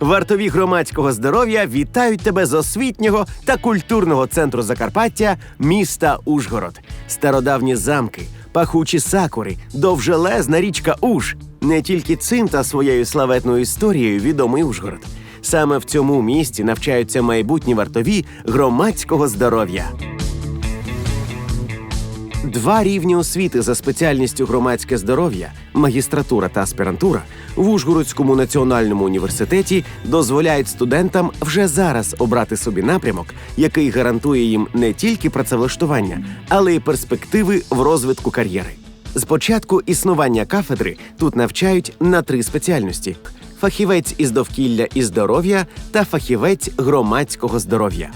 Вартові громадського здоров'я вітають тебе з освітнього та культурного центру Закарпаття міста Ужгород. Стародавні замки, пахучі сакури, довжелезна річка Уж. Не тільки цим та своєю славетною історією відомий Ужгород. Саме в цьому місті навчаються майбутні вартові громадського здоров'я. Два рівні освіти за спеціальністю громадське здоров'я, магістратура та аспірантура в Ужгородському національному університеті дозволяють студентам вже зараз обрати собі напрямок, який гарантує їм не тільки працевлаштування, але й перспективи в розвитку кар'єри. З початку існування кафедри тут навчають на три спеціальності: фахівець із довкілля і здоров'я та фахівець громадського здоров'я.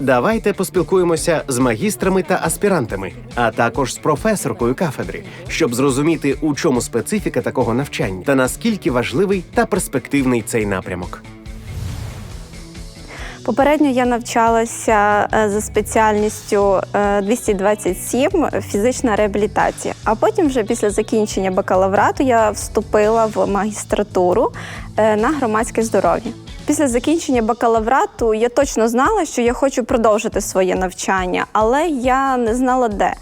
Давайте поспілкуємося з магістрами та аспірантами, а також з професоркою кафедри, щоб зрозуміти, у чому специфіка такого навчання та наскільки важливий та перспективний цей напрямок. Попередньо я навчалася е, за спеціальністю е, 227 фізична реабілітація. А потім, вже після закінчення бакалаврату, я вступила в магістратуру е, на громадське здоров'я. Після закінчення бакалаврату я точно знала, що я хочу продовжити своє навчання, але я не знала де.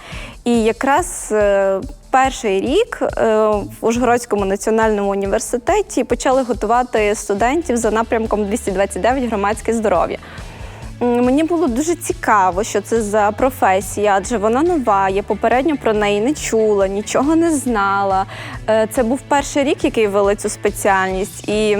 І якраз е, перший рік е, в Ужгородському національному університеті почали готувати студентів за напрямком 229 громадське здоров'я. Мені було дуже цікаво, що це за професія, адже вона нова. Я попередньо про неї не чула, нічого не знала. Е, Це був перший рік, який вели цю спеціальність, і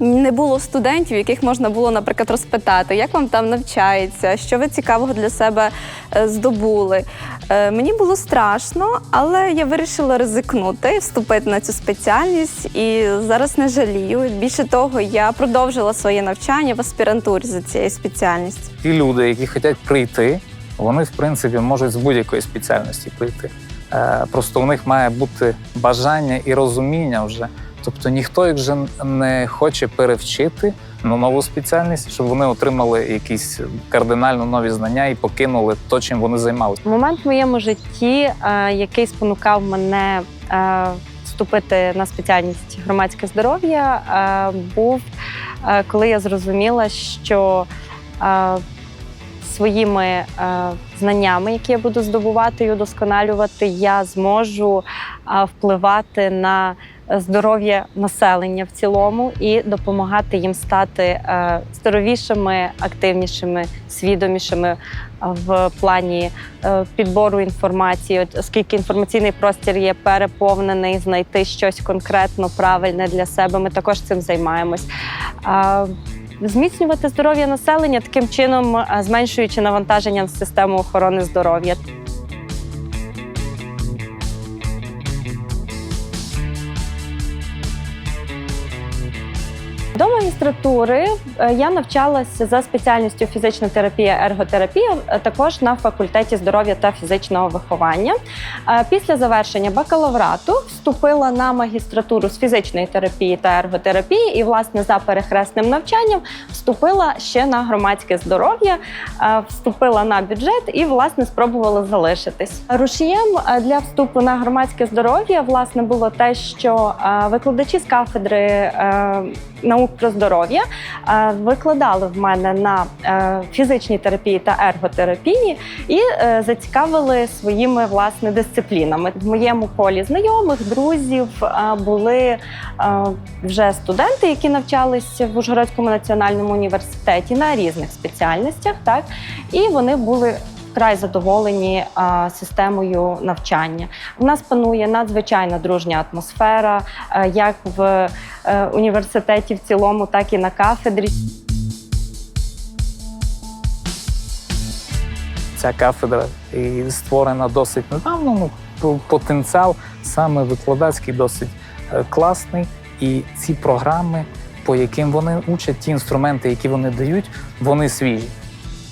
не було студентів, яких можна було, наприклад, розпитати, як вам там навчається, що ви цікавого для себе е, здобули. Е, Мені було страшно, але я вирішила ризикнути, вступити на цю спеціальність і зараз не жалію. Більше того, я продовжила своє навчання в аспірантурі за цією спеціальністю. ті люди, які хочуть прийти, вони в принципі можуть з будь-якої спеціальності прийти. Е, Просто у них має бути бажання і розуміння вже. Тобто ніхто їх вже не хоче перевчити на нову спеціальність, щоб вони отримали якісь кардинально нові знання і покинули то, чим вони займалися. Момент в моєму житті, е, який спонукав мене е, вступити на спеціальність громадське здоров'я, е, був коли я зрозуміла, що своїми знаннями, які я буду здобувати і удосконалювати, я зможу впливати на здоров'я населення в цілому і допомагати їм стати е, здоровішими, активнішими, свідомішими е, в плані е, підбору інформації, оскільки інформаційний простір є переповнений, знайти щось конкретно правильне для себе. Ми також цим займаємось. Зміцнювати здоров'я населення таким чином, зменшуючи навантаження на систему охорони здоров'я. До магістратури е, я навчалася за спеціальністю фізична терапія, ерготерапія, е, також на факультеті здоров'я та фізичного виховання. Е, Після завершення бакалаврату вступила на магістратуру з фізичної терапії та ерготерапії, і, власне, за перехресним навчанням вступила ще на громадське здоров'я, вступила на бюджет і, власне, спробувала залишитись. Рушієм для вступу на громадське здоров'я власне було те, що викладачі з кафедри наук про здоров'я е, викладали в мене на е, фізичній терапії та ерготерапії і е, зацікавили своїми власне дисциплінами. В моєму колі знайомих, друзів були вже студенти, які навчалися в Ужгородському національному університеті на різних спеціальностях, так і вони були. Вкрай задоволені системою навчання. У нас панує надзвичайно дружня атмосфера, е, як в е, університеті в цілому, так і на кафедрі. Ця кафедра створена досить недавно. Ну, потенціал саме викладацький досить е, класний. І ці програми по яким вони учать, ті інструменти, які вони дають, вони свіжі.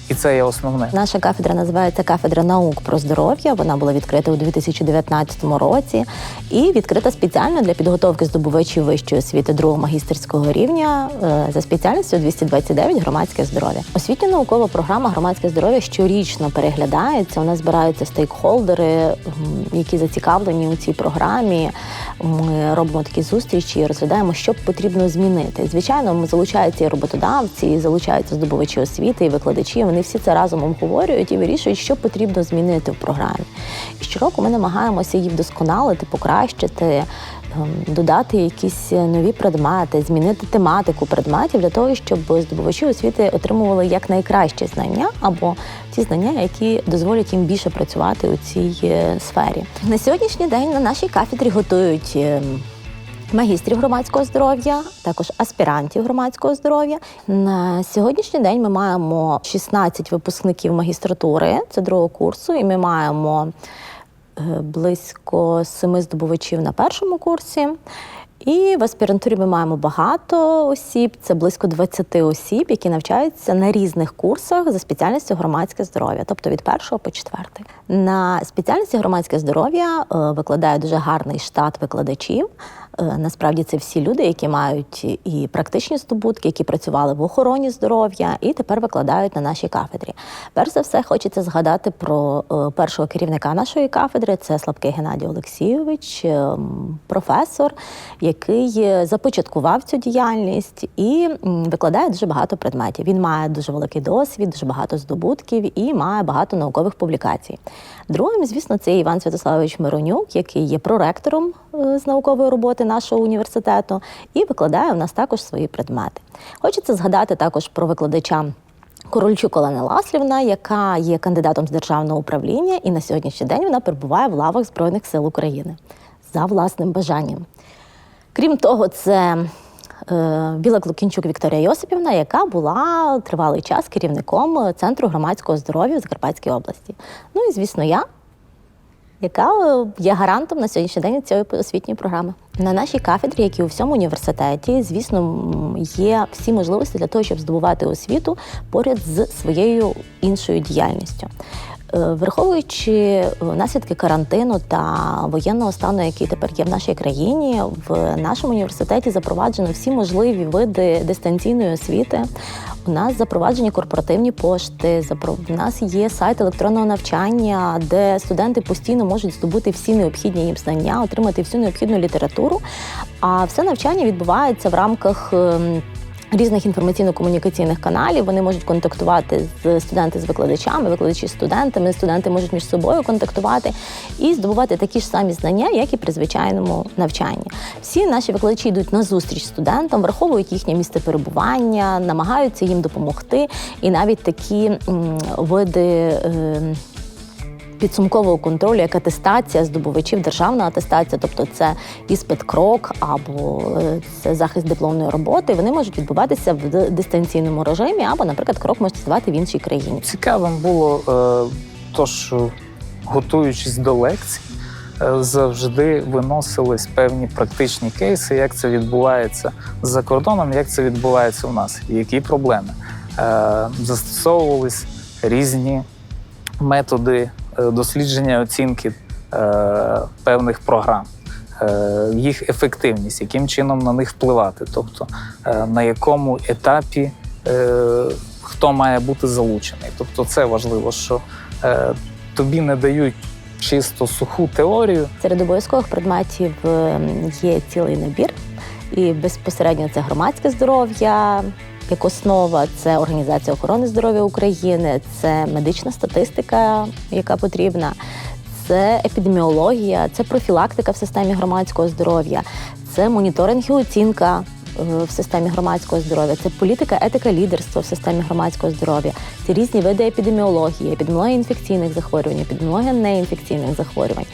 І це є основне. Наша кафедра називається кафедра наук про здоров'я. Вона була відкрита у 2019 році і відкрита спеціально для підготовки здобувачів вищої освіти другого магістерського рівня е, за спеціальністю 229 громадське здоров'я. Освітньо наукова програма громадське здоров'я щорічно переглядається. У нас збираються стейкхолдери, які зацікавлені у цій програмі. Ми робимо такі зустрічі і розглядаємо, що потрібно змінити. Звичайно, ми залучаються і роботодавці, і залучаються здобувачі освіти, і викладачі. Вони всі це разом обговорюють і вирішують, що потрібно змінити в програмі. І щороку ми намагаємося її вдосконалити, покращити, ем, додати якісь нові предмети, змінити тематику предметів для того, щоб здобувачі освіти отримували якнайкращі знання або ті знання, які дозволять їм більше працювати у цій е, сфері. На сьогоднішній день на нашій кафедрі готують. Магістрів громадського здоров'я, також аспірантів громадського здоров'я. На сьогоднішній день ми маємо 16 випускників магістратури, це другого курсу, і ми маємо е, близько семи здобувачів на першому курсі. І в аспірантурі ми маємо багато осіб, це близько 20 осіб, які навчаються на різних курсах за спеціальністю громадське здоров'я, тобто від першого по четвертий. На спеціальності громадське здоров'я е, викладає дуже гарний штат викладачів. Е, Насправді це всі люди, які мають і практичні здобутки, які працювали в охороні здоров'я, і тепер викладають на нашій кафедрі. Перш за все, хочеться згадати про е, першого керівника нашої кафедри. Це Слабкий Геннадій Олексійович, е, професор, який започаткував цю діяльність і викладає дуже багато предметів. Він має дуже великий досвід, дуже багато здобутків і має багато наукових публікацій. Другим, звісно, це Іван Святославович Миронюк, який є проректором е, з наукової роботи нашого університету, і викладає у нас також свої предмети. Хочеться згадати також про викладача. Корольчук Олена Ласлівна, яка є кандидатом з державного управління, і на сьогоднішній день вона перебуває в лавах Збройних сил України за власним бажанням. Крім того, це Біла Клукінчук Вікторія Йосипівна, яка була тривалий час керівником Центру громадського здоров'я в Закарпатській області. Ну і, звісно, я, яка е, є гарантом на сьогоднішній день цієї освітньої програми. На нашій кафедрі, як і у всьому університеті, звісно, є всі можливості для того, щоб здобувати освіту поряд з своєю іншою діяльністю. Е, Враховуючи е, наслідки карантину та воєнного стану, який тепер є в нашій країні, в нашому університеті запроваджено всі можливі види дистанційної освіти. У нас запроваджені корпоративні пошти. У нас є сайт електронного навчання, де студенти постійно можуть здобути всі необхідні їм знання, отримати всю необхідну літературу. А все навчання відбувається в рамках. Різних інформаційно-комунікаційних каналів вони можуть контактувати з студенти з викладачами, викладачі з студентами. Студенти можуть між собою контактувати і здобувати такі ж самі знання, як і при звичайному навчанні. Всі наші викладачі йдуть на зустріч студентам, враховують їхнє місце перебування, намагаються їм допомогти. І навіть такі м, види. Е, підсумкового контролю, як атестація здобувачів, державна атестація, тобто це іспит крок або е, це захист дипломної роботи. Вони можуть відбуватися в дистанційному режимі, або, наприклад, крок можуть здавати в іншій країні. Цікавим було е, то, що готуючись до лекцій, е, завжди виносились певні практичні кейси, як це відбувається за кордоном, як це відбувається у нас, які проблеми. Застосовувались різні методи дослідження оцінки е, певних програм. е, Їх ефективність, яким чином на них впливати, тобто е, на якому етапі е, хто має бути залучений. Тобто, це важливо, що е, тобі не дають чисто суху теорію, Серед обов'язкових предметів е, є цілий набір, і безпосередньо це громадське здоров'я. Як основа це організація охорони здоров'я України, це медична статистика, яка потрібна, це епідеміологія, це профілактика в системі громадського здоров'я, це моніторинг і оцінка е, в системі громадського здоров'я, це політика, етика, лідерство в системі громадського здоров'я, це різні види епідеміології, епідеміологія інфекційних захворювань, епідеміологія неінфекційних захворювань.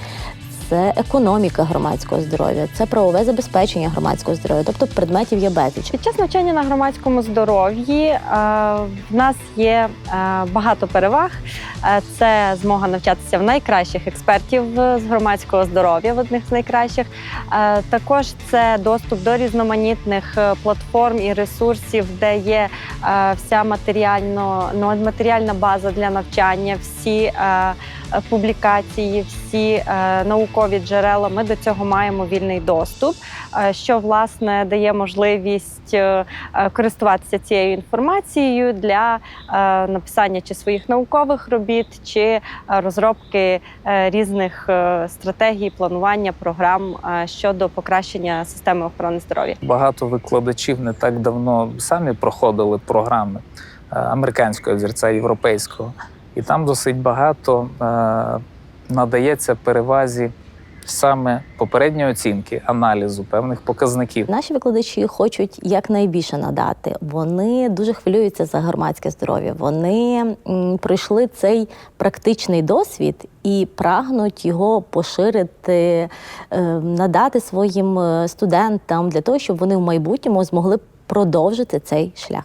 Це економіка громадського здоров'я, це правове забезпечення громадського здоров'я, тобто предметів є безліч. Під час навчання на громадському здоров'ї е, в нас є е, багато переваг. Е, Це змога навчатися в найкращих експертів з громадського здоров'я, в одних з найкращих. Також це доступ до різноманітних платформ і ресурсів, де є вся матеріально ну, матеріальна база для навчання, всі публікації, всі е, наукові джерела. Ми до цього маємо вільний доступ, е, що власне дає можливість е, е, користуватися цією інформацією для написання чи своїх наукових робіт, чи розробки різних стратегій, планування програм щодо покращення системи охорони здоров'я. Багато викладачів не так давно самі проходили програми американського взірця, європейського, і там досить багато е, надається перевазі саме попередньої оцінки, аналізу певних показників. Наші викладачі хочуть якнайбільше надати. Вони дуже хвилюються за громадське здоров'я. Вони м, пройшли цей практичний досвід і прагнуть його поширити, е, надати своїм е, студентам для того, щоб вони в майбутньому змогли продовжити цей шлях.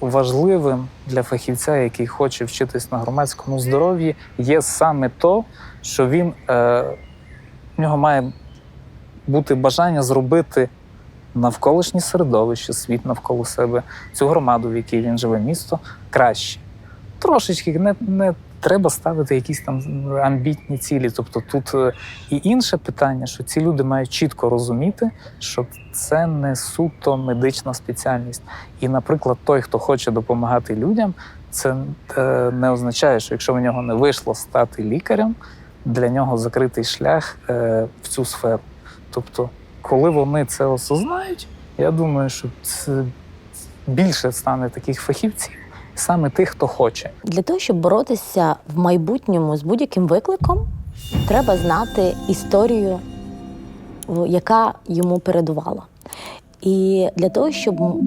важливим для фахівця, який хоче вчитись на громадському здоров'ї, є саме то, що він е, в нього має бути бажання зробити навколишнє середовище, світ навколо себе, цю громаду, в якій він живе, місто краще. Трошечки не, не треба ставити якісь там амбітні цілі. Тобто тут е, і інше питання, що ці люди мають чітко розуміти, що це не суто медична спеціальність. І, наприклад, той, хто хоче допомагати людям, це е, не означає, що якщо в нього не вийшло стати лікарем, для нього закритий шлях е, в цю сферу. Тобто, коли вони це осознають, я думаю, що це більше стане таких фахівців, саме тих, хто хоче. Для того, щоб боротися в майбутньому з будь-яким викликом, треба знати історію, яка йому передувала. І для того, щоб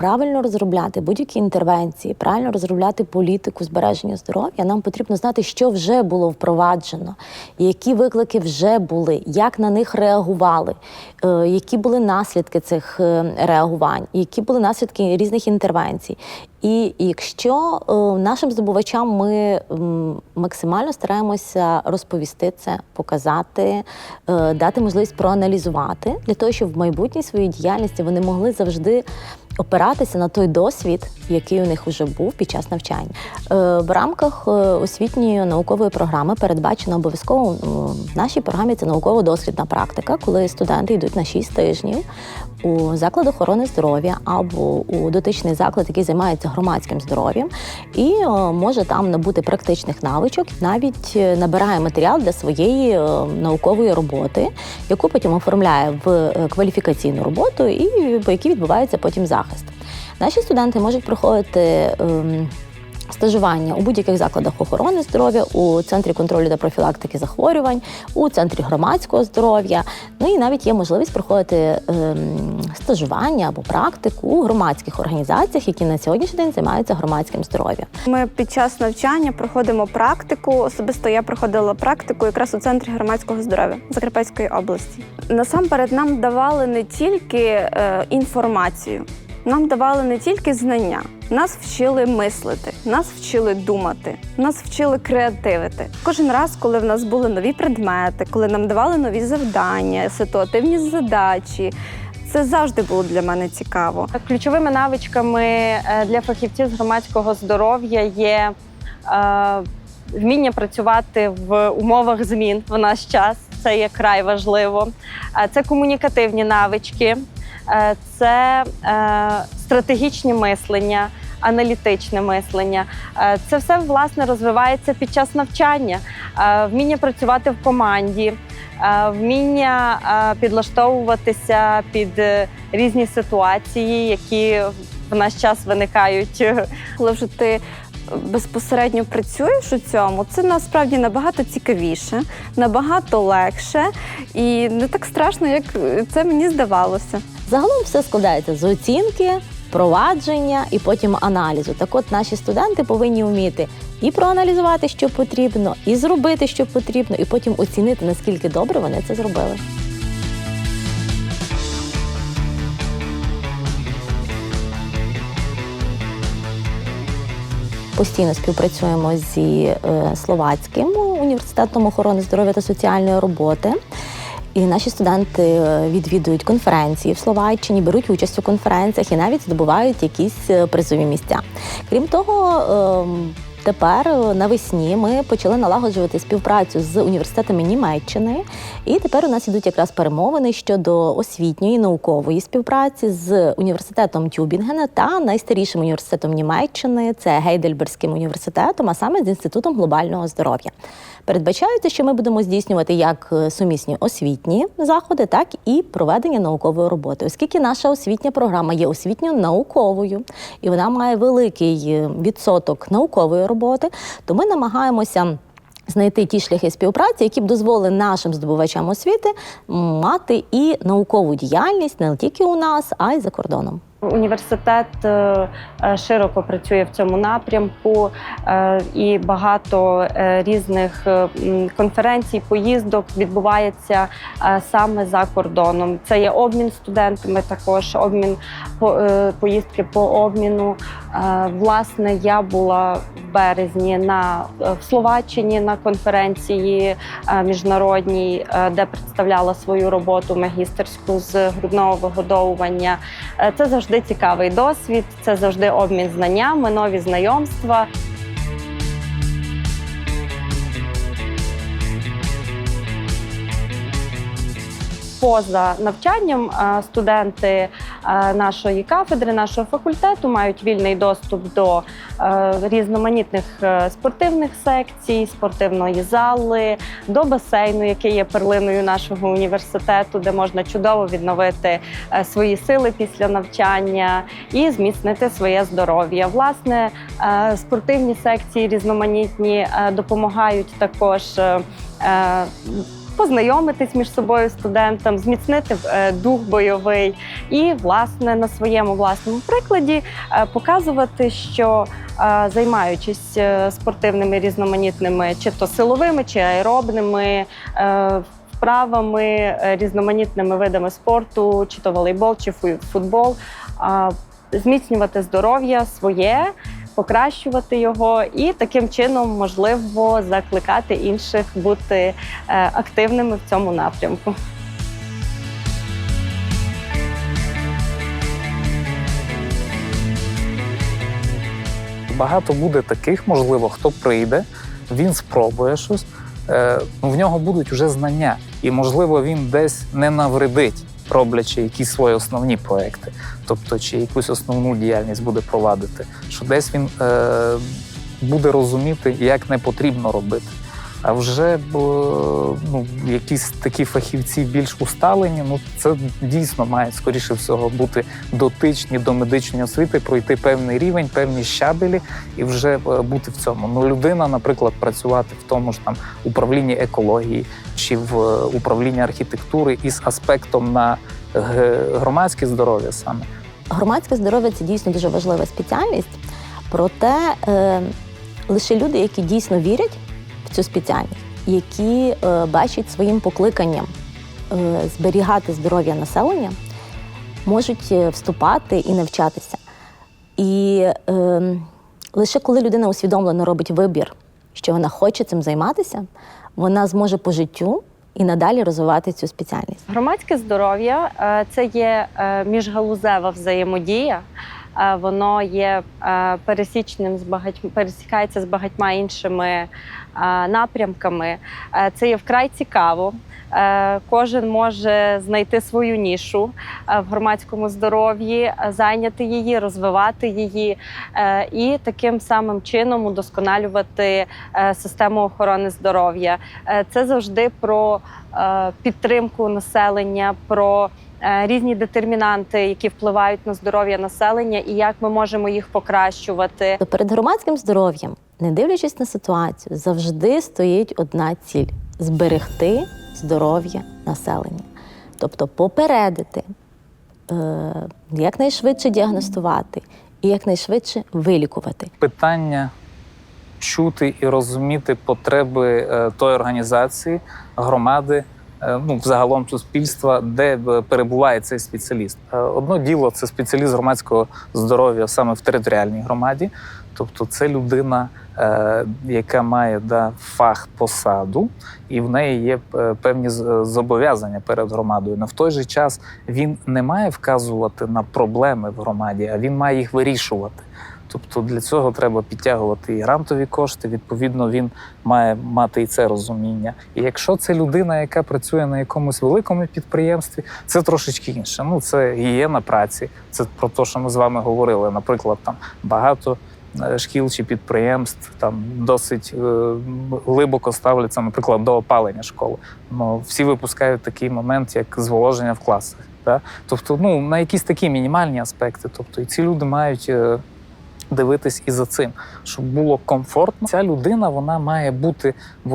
правильно розробляти будь-які інтервенції, правильно розробляти політику збереження здоров'я, нам потрібно знати, що вже було впроваджено, які виклики вже були, як на них реагували, е, які були наслідки цих е, реагувань, які були наслідки різних інтервенцій. І якщо е, нашим здобувачам ми максимально стараємося розповісти це, показати, е, дати можливість проаналізувати для того, щоб в майбутній своїй діяльності вони могли завжди опиратися на той досвід, який у них вже був під час навчання. Е, В рамках освітньої наукової програми передбачено обов'язково в нашій програмі це науково-дослідна практика, коли студенти йдуть на 6 тижнів у заклад охорони здоров'я або у дотичний заклад, який займається громадським здоров'ям, і е, може там набути практичних навичок, навіть е, набирає матеріал для своєї е, наукової роботи, яку потім оформляє в кваліфікаційну роботу, і по якій відбувається потім захист. Наші студенти можуть проходити. Стажування у будь-яких закладах охорони здоров'я, у центрі контролю та профілактики захворювань, у центрі громадського здоров'я. Ну і навіть є можливість проходити ем, стажування або практику у громадських організаціях, які на сьогоднішній день займаються громадським здоров'ям. Ми під час навчання проходимо практику. Особисто я проходила практику якраз у центрі громадського здоров'я Закарпатської області. Насамперед нам давали не тільки е, інформацію, нам давали не тільки знання. Нас вчили мислити, нас вчили думати, нас вчили креативити. Кожен раз, коли в нас були нові предмети, коли нам давали нові завдання, ситуативні задачі, це завжди було для мене цікаво. Ключовими навичками е, для фахівців з громадського здоров'я є е, вміння працювати в умовах змін в наш час. Це є край важливо. Е, Це комунікативні навички, це е, стратегічні мислення. Аналітичне мислення Е, це все власне розвивається під час навчання, Е, вміння працювати в команді, е, вміння е, підлаштовуватися під е, різні ситуації, які в наш час виникають. Коли вже ти безпосередньо працюєш у цьому, це насправді набагато цікавіше, набагато легше і не так страшно, як це мені здавалося. Загалом все складається з оцінки, впровадження і потім аналізу. Так от наші студенти повинні вміти і проаналізувати, що потрібно, і зробити, що потрібно, і потім оцінити, наскільки добре вони це зробили. Постійно співпрацюємо зі е, Словацьким університетом охорони здоров'я та соціальної роботи. І наші студенти е, відвідують конференції в Словаччині, беруть участь у конференціях і навіть здобувають якісь е, призові місця. Крім того, ем, тепер е, навесні ми почали налагоджувати співпрацю з університетами Німеччини, і тепер у нас ідуть якраз перемовини щодо освітньої наукової співпраці з університетом Тюбінгена та найстарішим університетом Німеччини. Це Гейдельбергським університетом, а саме з інститутом глобального здоров'я. Передбачається, що ми будемо здійснювати як е, сумісні освітні заходи, так і проведення наукової роботи, оскільки наша освітня програма є освітньо-науковою і вона має великий е, відсоток наукової роботи, то ми намагаємося. Знайти ті шляхи співпраці, які б дозволили нашим здобувачам освіти мати і наукову діяльність не тільки у нас, а й за кордоном. Університет е, е, широко працює в цьому напрямку, е, і багато різних конференцій, поїздок відбувається саме за кордоном. Це є обмін студентами, також обмін по- поїздки по обміну. Власне, я була в березні на в Словаччині на конференції міжнародній, де представляла свою роботу магістерську з грудного вигодовування. Це завжди цікавий досвід, це завжди обмін знаннями, нові знайомства. Поза навчанням студенти нашої кафедри, нашого факультету мають вільний доступ до е, різноманітних е, спортивних секцій, спортивної зали, до басейну, який є перлиною нашого університету, де можна чудово відновити е, свої сили після навчання і зміцнити своє здоров'я. Власне, спортивні секції різноманітні допомагають також. Познайомитись між собою студентам, зміцнити е, дух бойовий і, власне, на своєму власному прикладі е, показувати, що е, займаючись спортивними різноманітними, чи то силовими, чи аеробними вправами, різноманітними видами спорту, чи то волейбол, чи футбол, зміцнювати здоров'я своє. Покращувати його і таким чином можливо закликати інших бути е, активними в цьому напрямку. Багато буде таких, можливо, хто прийде, він спробує щось. е, ну, в нього будуть вже знання, і можливо він десь не навредить, роблячи якісь свої основні проекти, тобто чи якусь основну діяльність буде провадити, що десь він е, буде розуміти, як не потрібно робити. А вже е, ну, якісь такі фахівці більш усталені, ну це дійсно має скоріше всього бути дотичні до медичної освіти, пройти певний рівень, певні щабелі і вже е, бути в цьому. Ну, людина, наприклад, працювати в тому ж там управлінні екології в е, управлінні архітектури із аспектом на громадське здоров'я саме. Громадське здоров'я це дійсно дуже важлива спеціальність. Проте е, лише люди, які дійсно вірять в цю спеціальність, які е, бачать своїм покликанням е, зберігати здоров'я населення, можуть е, вступати і навчатися. І е, лише коли людина усвідомлено робить вибір, що вона хоче цим займатися, вона зможе по життю і надалі розвивати цю спеціальність. Громадське здоров'я е, це є е, міжгалузева взаємодія. Е, Воно є пересічним з багатьма пересікається з багатьма іншими напрямками. Це є вкрай цікаво. Е, Кожен може знайти свою нішу е, в громадському здоров'ї, е, зайняти її, розвивати її і таким самим чином удосконалювати систему охорони здоров'я. Це завжди про підтримку населення, про різні детермінанти, які впливають на здоров'я населення, і як ми можемо їх покращувати. Перед громадським здоров'ям, не дивлячись на ситуацію, завжди стоїть одна ціль зберегти здоров'я населення. Тобто попередити е, якнайшвидше діагностувати і якнайшвидше вилікувати. питання чути і розуміти потреби е, тої організації, громади, ну взагалом суспільства, де е, перебуває цей спеціаліст. Е, Одно діло це спеціаліст громадського здоров'я саме в територіальній громаді, тобто це людина, е, яка має да, фах посаду, і в неї є е, певні зобов'язання перед громадою. Но в той же час він не має вказувати на проблеми в громаді, а він має їх вирішувати. Тобто для цього треба підтягувати і грантові кошти. Відповідно, він має мати і це розуміння. І якщо це людина, яка працює на якомусь великому підприємстві, це трошечки інше. Ну це гігієна праці. Це про те, що ми з вами говорили. Наприклад, там багато е, шкіл чи підприємств там досить е, глибоко ставляться, наприклад, до опалення школи. Ну всі випускають такий момент, як зволоження в класах. Да? Тобто, ну на якісь такі мінімальні аспекти. Тобто, і ці люди мають. е, Дивитись і за цим, щоб було комфортно. Ця людина вона має бути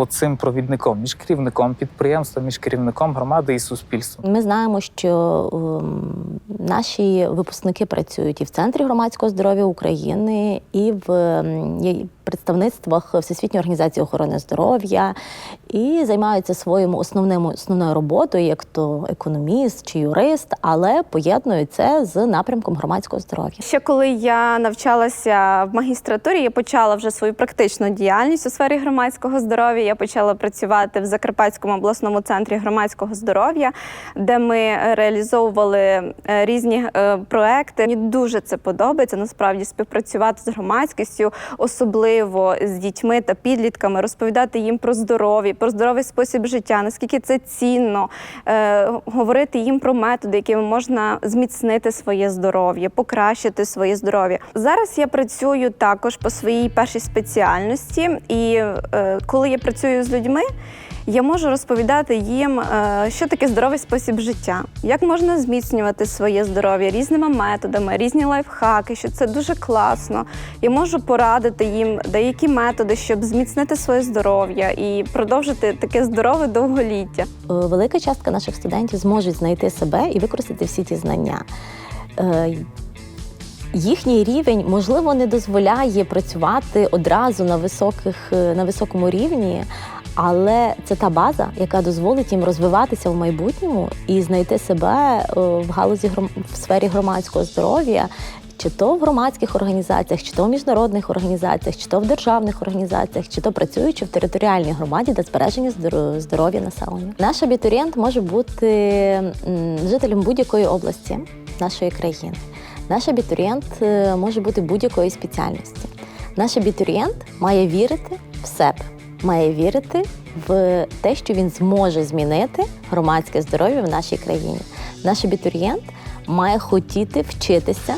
цим провідником між керівником підприємства, між керівником громади і суспільством. Ми знаємо, що ем, наші випускники працюють і в центрі громадського здоров'я України, і в ем, представництвах Всесвітньої організації охорони здоров'я, і займаються своїм основним основною роботою, як то економіст чи юрист, але поєднують це з напрямком громадського здоров'я. Ще коли я навчалася в магістратурі, я почала вже свою практичну діяльність у сфері громадського здоров'я. Я почала працювати в Закарпатському обласному центрі громадського здоров'я, де ми реалізовували е, різні е, проекти. Мені дуже це подобається. Насправді співпрацювати з громадськістю, особливо з дітьми та підлітками, розповідати їм про здоров'я, про здоровий спосіб життя, наскільки це цінно, е, говорити їм про методи, якими можна зміцнити своє здоров'я, покращити своє здоров'я. Зараз я працюю також по своїй першій спеціальності, і е, коли я працюю з людьми. Я можу розповідати їм, е, що таке здоровий спосіб життя, як можна зміцнювати своє здоров'я різними методами, різні лайфхаки, що це дуже класно. Я можу порадити їм деякі методи, щоб зміцнити своє здоров'я і продовжити таке здорове довголіття. Е, велика частка наших студентів зможуть знайти себе і використати всі ті знання. Е, Їхній рівень, можливо, не дозволяє працювати одразу на, високих, на високому рівні, але це та база, яка дозволить їм розвиватися в майбутньому і знайти себе е, в галузі в сфері громадського здоров'я, чи то в громадських організаціях, чи то в міжнародних організаціях, чи то в державних організаціях, чи то працюючи в територіальній громаді для збереження здоров'я населення. Наш абітурієнт може бути жителем будь-якої області нашої країни. Наш абітурієнт е, може бути будь-якої спеціальності. Наш абітурієнт має вірити в себе, має вірити в те, що він зможе змінити громадське здоров'я в нашій країні. Наш абітурієнт має хотіти вчитися,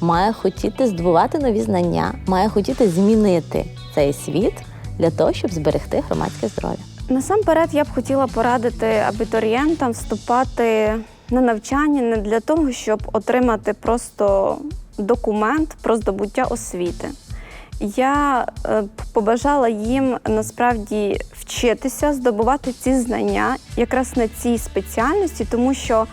має хотіти здобувати нові знання, має хотіти змінити цей світ для того, щоб зберегти громадське здоров'я. Насамперед, я б хотіла порадити абітурієнтам вступати на навчання не для того, щоб отримати просто документ про здобуття освіти. Я е, побажала їм насправді вчитися, здобувати ці знання якраз на цій спеціальності, тому що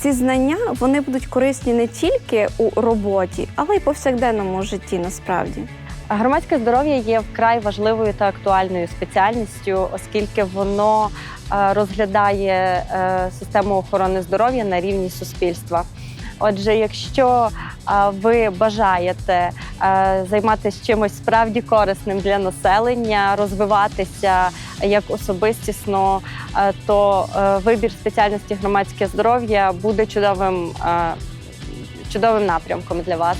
ці знання вони будуть корисні не тільки у роботі, але й повсякденному житті насправді. Громадське здоров'я є вкрай важливою та актуальною спеціальністю, оскільки воно е, розглядає е, систему охорони здоров'я на рівні суспільства. Отже, якщо ви бажаєте займатися чимось справді корисним для населення, розвиватися як особистісно, то е, вибір спеціальності громадське здоров'я буде чудовим, чудовим напрямком для вас.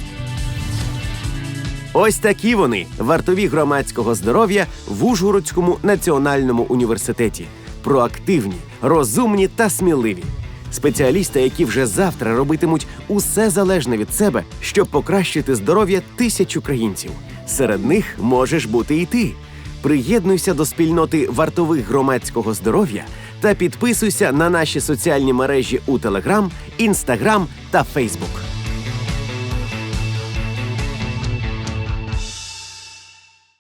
Ось такі вони вартові громадського здоров'я в Ужгородському національному університеті. Проактивні, розумні та сміливі. Спеціалісти, які вже завтра робитимуть усе залежне від себе, щоб покращити здоров'я тисяч українців. Серед них можеш бути і ти. Приєднуйся до спільноти вартових громадського здоров'я та підписуйся на наші соціальні мережі у Телеграм, Інстаграм та Фейсбук.